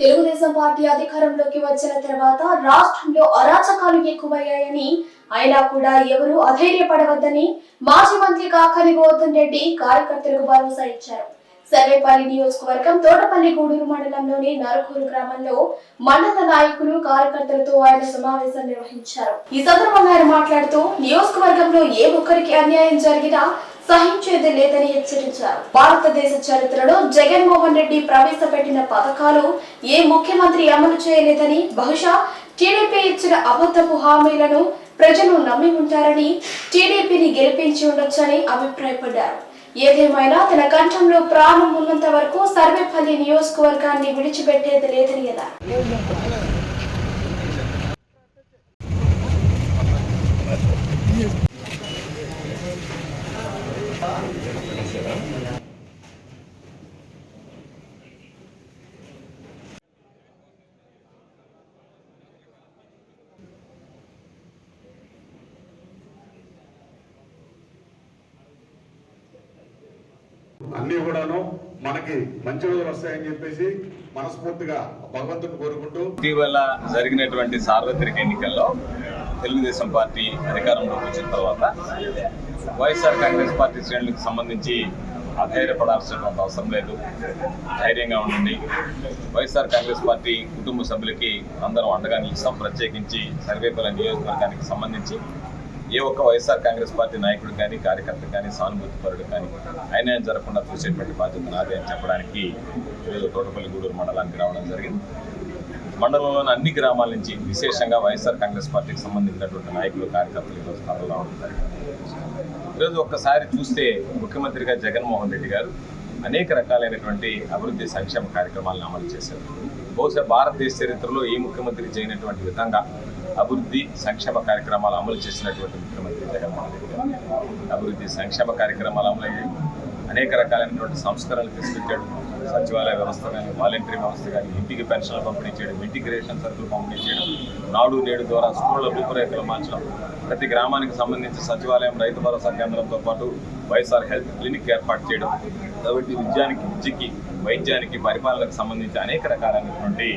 Telugu Desam party అధికారంలోకి వచ్చిన తర్వాత రాష్ట్రంలో అరాచకాలు ఎక్కువయ్యాయని అయినా కూడా ఎవరూ అధైర్యపడవద్దని మాజీ మంత్రి కాకని గోవర్ధన్ రెడ్డి కార్యకర్తలకు భరోసా ఇచ్చారు. సర్వేపల్లి నియోజకవర్గం తోటపల్లి గూడూరు మండలంలోని నరకూరు గ్రామంలో మండల నాయకులు కార్యకర్తలతో ఆయన సమావేశం నిర్వహించారు. ఈ సందర్భంగా ఆయన మాట్లాడుతూ నియోజకవర్గంలో ఏ ఒక్కరికి అన్యాయం జరిగినా సహించేది లేదని హెచ్చరించారు. భారతదేశ చరిత్రలో జగన్మోహన్ రెడ్డి ప్రవేశపెట్టిన పథకాలు ఏ ముఖ్యమంత్రి అమలు చేయలేదని బహుశా టీడీపీ ఇచ్చిన అబద్ధపు హామీలను ప్రజలు నమ్మి ఉంటారని టీడీపీని గెలిపించి ఉండొచ్చని అభిప్రాయపడ్డారు. ఏదేమైనా తన కంఠంలో ప్రాణం ఉన్నంత వరకు సర్వేపల్లి నియోజకవర్గాన్ని విడిచిపెట్టేది లేదని అన్నారు. అన్ని కూడాను మనకి మంచి రోజులు వస్తాయని చెప్పేసి మనస్ఫూర్తిగా భగవంతుని కోరుకుంటూ ఇటీవల జరిగినటువంటి సార్వత్రిక ఎన్నికల్లో తెలుగుదేశం పార్టీ అధికారంలోకి వచ్చిన తర్వాత వైఎస్ఆర్ కాంగ్రెస్ పార్టీ శ్రేణులకు సంబంధించి అధైర్యపడాల్సినటువంటి అవసరం లేదు. ధైర్యంగా ఉండండి. వైఎస్ఆర్ కాంగ్రెస్ పార్టీ కుటుంబ సభ్యులకి అందరం అండగా నిలుస్తాం. ప్రత్యేకించి సర్వేపల్లి నియోజకవర్గానికి సంబంధించి ఏ ఒక్క వైఎస్ఆర్ కాంగ్రెస్ పార్టీ నాయకుడు కానీ కార్యకర్త కానీ సానుభూతిపరుడు కానీ కానీ ఏం జరగకుండా చూసేటువంటి బాధ్యత నాదే అని చెప్పడానికి ఈరోజు తోటపల్లి గూడూరు మండలానికి రావడం జరిగింది. మండలంలోని అన్ని గ్రామాల నుంచి విశేషంగా వైఎస్ఆర్ కాంగ్రెస్ పార్టీకి సంబంధించినటువంటి నాయకులు కార్యకర్తలు ఈరోజు తరలి రావడం జరిగింది. ఈరోజు ఒక్కసారి చూస్తే ముఖ్యమంత్రిగా జగన్మోహన్ రెడ్డి గారు అనేక రకాలైనటువంటి అభివృద్ధి సంక్షేమ కార్యక్రమాలను అమలు చేశారు. బహుశా భారతదేశ చరిత్రలో ఏ ముఖ్యమంత్రి చేయనటువంటి విధంగా అభివృద్ధి సంక్షేమ కార్యక్రమాలు అమలు చేసినటువంటి ముఖ్యమంత్రి జగన్మోహన్ రెడ్డి గారు. అభివృద్ధి సంక్షేమ కార్యక్రమాలు అమలయ్యాయి. అనేక రకాలైనటువంటి సంస్కరణలు తీసుకొచ్చాడు. సచివాలయ వ్యవస్థ కానీ వాలంటరీ వ్యవస్థ కానీ ఇంటికి పెన్షన్లు పంపిణీ చేయడం ఇంటికి రేషన్ సరుకులు పంపిణీ చేయడం నాడు నేడు ద్వారా స్కూళ్ళ రూపురేఖలు మార్చడం ప్రతి గ్రామానికి సంబంధించి సచివాలయం రైతు భరోసా కేంద్రంతో పాటు వైఎస్ఆర్ హెల్త్ క్లినిక్ ఏర్పాటు చేయడం కాబట్టి విద్యానికి విద్యకి వైద్యానికి పరిపాలనకు సంబంధించి అనేక రకాలైనటువంటి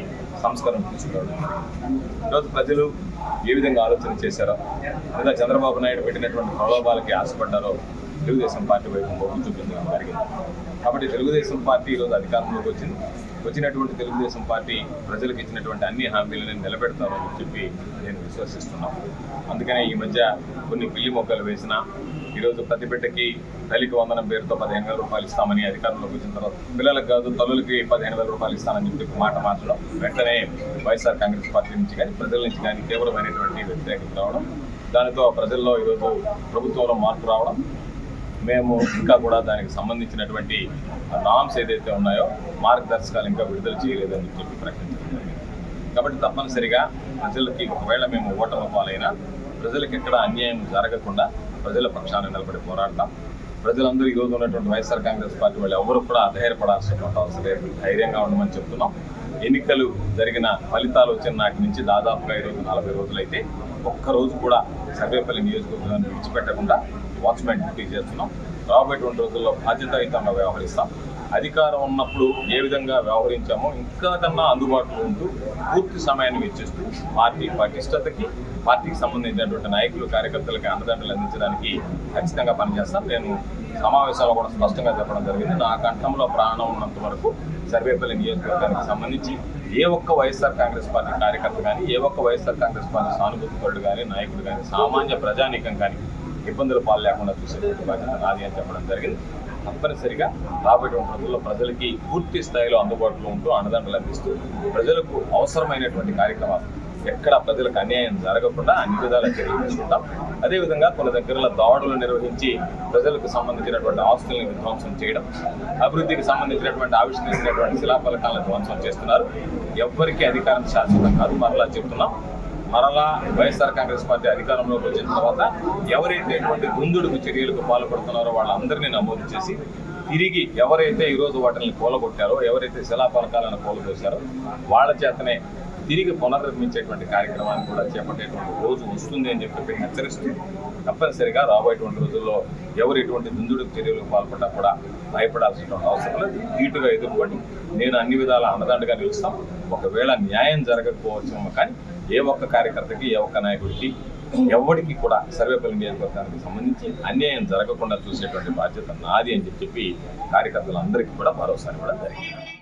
సంస్కారం తీసుకురావడం. ఈరోజు ప్రజలు ఏ విధంగా ఆలోచన చేశారో? లేదా చంద్రబాబు నాయుడు పెట్టినటువంటి ప్రలోభాలకి ఆశపడ్డారో తెలుగుదేశం పార్టీ వైపు మొగ్గు చూపించడం జరిగింది. కాబట్టి తెలుగుదేశం పార్టీ ఈరోజు అధికారంలోకి వచ్చింది. వచ్చినటువంటి తెలుగుదేశం పార్టీ ప్రజలకు ఇచ్చినటువంటి అన్ని హామీలను నిలబెడతామని చెప్పి నేను విశ్వసిస్తున్నాను. అందుకనే ఈ మధ్య కొన్ని పిల్లి మొక్కలు వేసిన ఈరోజు ప్రతి బిడ్డకి తల్లికి వందనం పేరుతో పదిహేను వేల రూపాయలు ఇస్తామని అధికారంలోకి వచ్చిన తర్వాత పిల్లలకు కాదు తల్లులకి పదిహేను వేల రూపాయలు ఇస్తానని చెప్పి మాట మార్చడం వెంటనే వైఎస్ఆర్ కాంగ్రెస్ పార్టీ నుంచి కానీ ప్రజల నుంచి కానీ తీవ్రమైనటువంటి వ్యతిరేకత రావడం దానితో ప్రజల్లో ఈరోజు ప్రభుత్వంలో మార్పు రావడం మేము ఇంకా కూడా దానికి సంబంధించినటువంటి నామ్స్ ఏదైతే ఉన్నాయో మార్గదర్శకాలు ఇంకా విడుదల చేయలేదని చెప్పి ప్రకటించడం కాబట్టి తప్పనిసరిగా ప్రజలకి ఒకవేళ మేము ఓటమి పాలైనా ప్రజలకు ఎక్కడ అన్యాయం జరగకుండా ప్రజల పక్షాన నిలబడి పోరాడతాం. ప్రజలందరూ ఈరోజు ఉన్నటువంటి వైఎస్ఆర్ కాంగ్రెస్ పార్టీ వాళ్ళు ఎవరు కూడా అధైర్యపడాల్సినటువంటి అవసరం లేదు. ధైర్యంగా ఉండమని చెప్తున్నాం. ఎన్నికలు జరిగిన ఫలితాలు వచ్చిన నాటి నుంచి దాదాపుగా ఈరోజు నలభై రోజులైతే ఒక్క రోజు కూడా సర్వేపల్లి నియోజకవర్గాన్ని విడిచిపెట్టకుండా వాచ్మెన్ డ్యూటీ చేస్తున్నాం. రాబోయేటువంటి రోజుల్లో బాధ్యతాయుతంగా వ్యవహరిస్తాం. అధికారం ఉన్నప్పుడు ఏ విధంగా వ్యవహరించామో ఇంకా కన్నా అందుబాటులో ఉంటూ పూర్తి సమయాన్ని వెచ్చిస్తూ పార్టీ పటిష్టతకి పార్టీకి సంబంధించినటువంటి నాయకులు కార్యకర్తలకి అండదండలు అందించడానికి ఖచ్చితంగా పనిచేస్తాం. నేను సమావేశంలో కూడా స్పష్టంగా చెప్పడం జరిగింది. నా కంఠంలో ప్రాణం ఉన్నంత వరకు సర్వేపల్లి నియోజకవర్గానికి సంబంధించి ఏ ఒక్క వైఎస్ఆర్ కాంగ్రెస్ పార్టీ కార్యకర్త కానీ ఏ ఒక్క వైఎస్ఆర్ కాంగ్రెస్ పార్టీ సానుభూతిపరుడు కానీ నాయకుడు కానీ సామాన్య ప్రజానీకం కానీ ఇబ్బందుల పాలు లేకుండా చూసేటువంటి బాధ్యత నాది అని చెప్పడం జరిగింది. తప్పనిసరిగా రాబోయేటువంటి రోజుల్లో ప్రజలకి పూర్తి స్థాయిలో అందుబాటులో ఉంటూ అండదండలు అందిస్తూ ప్రజలకు అవసరమైనటువంటి కార్యక్రమాలు ఎక్కడ ప్రజలకు అన్యాయం జరగకుండా అన్ని విధాల చర్యలు తీసుకుంటాం. అదేవిధంగా కొన్ని దగ్గరలో దాడులు నిర్వహించి ప్రజలకు సంబంధించినటువంటి ఆస్తుల్ని విధ్వంసం చేయడం అభివృద్ధికి సంబంధించినటువంటి ఆవిష్కరించినటువంటి శిలాఫలకాలను ధ్వంసం చేస్తున్నారు. ఎవ్వరికీ అధికారం శాశ్వతం కాదు. మరలా చెప్తున్నాం మరలా వైఎస్ఆర్ కాంగ్రెస్ పార్టీ అధికారంలోకి వచ్చిన తర్వాత ఎవరైతే ఇటువంటి గుందుడుకు చర్యలకు పాల్పడుతున్నారో వాళ్ళందరినీ నమోదు చేసి తిరిగి ఎవరైతే ఈరోజు వాటిని కూలగొట్టారో ఎవరైతే శిలాఫలకాలను కూలదోశారో వాళ్ళ చేతనే తిరిగి పునర్నిర్మించేటువంటి కార్యక్రమాన్ని కూడా చేపట్టేటువంటి రోజు వస్తుంది అని చెప్పి హెచ్చరిస్తూ తప్పనిసరిగా రాబోయేటువంటి రోజుల్లో ఎవరు ఎటువంటి దుందుడు చర్యలకు పాల్పడ్డా కూడా భయపడాల్సినటువంటి అవసరం లేదు. ధీటుగా ఎదుర్కొని నేను అన్ని విధాల అండదండగా నిలుస్తాం. ఒకవేళ న్యాయం జరగకపోవచ్చు కానీ ఏ ఒక్క కార్యకర్తకి ఏ ఒక్క నాయకుడికి ఎవరికి కూడా సర్వేపల్లి నియోజకవర్గానికి సంబంధించి అన్యాయం జరగకుండా చూసేటువంటి బాధ్యత నాది అని చెప్పి కార్యకర్తలందరికీ కూడా భరోసా కూడా జరిగింది.